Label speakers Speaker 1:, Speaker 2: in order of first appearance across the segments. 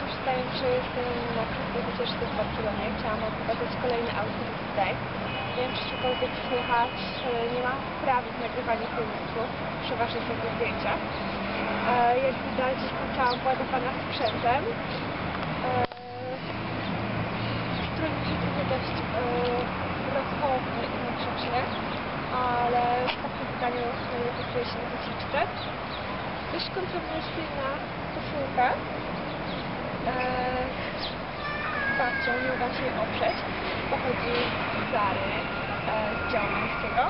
Speaker 1: korzystając, że jestem na krótkiej wycieczce w Barcelonie, chciałam wam pokazać kolejny outfit tutaj. Nie wiem, czy cokolwiek słychać, nie ma wprawy w nagrywaniu filmiku, przeważnie tylko zdjęcia. E, jak widać, jestem cała władowana sprzętem. E, strój musi trochę dość e, rozchowny i niegrzeczny, ale w takim najlepiej czuje się na wycieczce. Dość kontrowersyjna koszulka. Eee, babcią, nie uda się jej oprzeć. Pochodzi z Zary, e, z działu męskiego.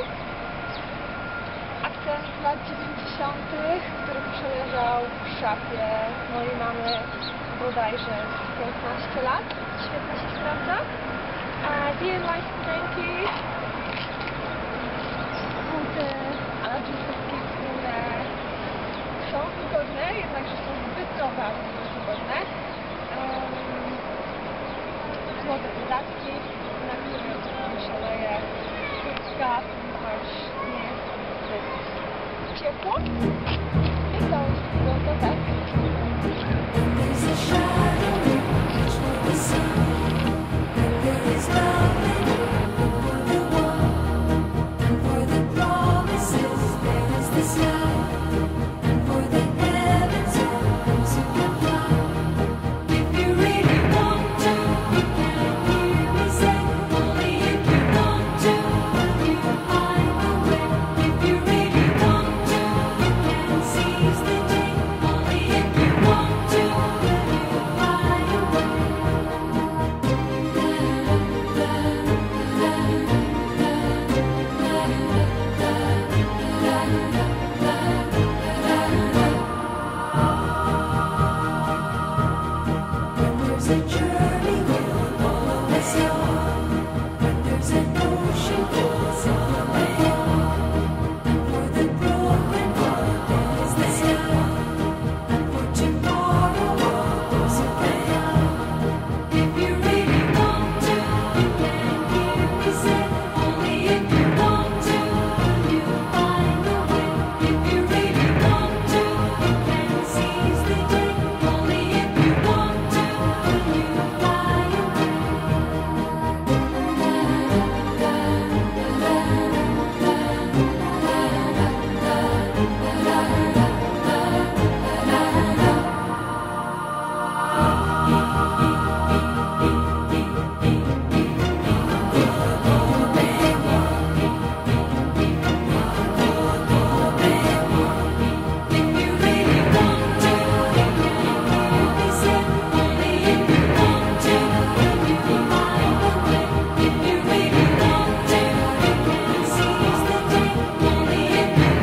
Speaker 1: Akcent lat 90., który przeleżał w szafie mojej mamy bodajże z 15 lat. Świetnie się sprawdza. E, DIY spodenki, buty, taki na górę, szaleje gaz, choć nie jest ciepło. Bye.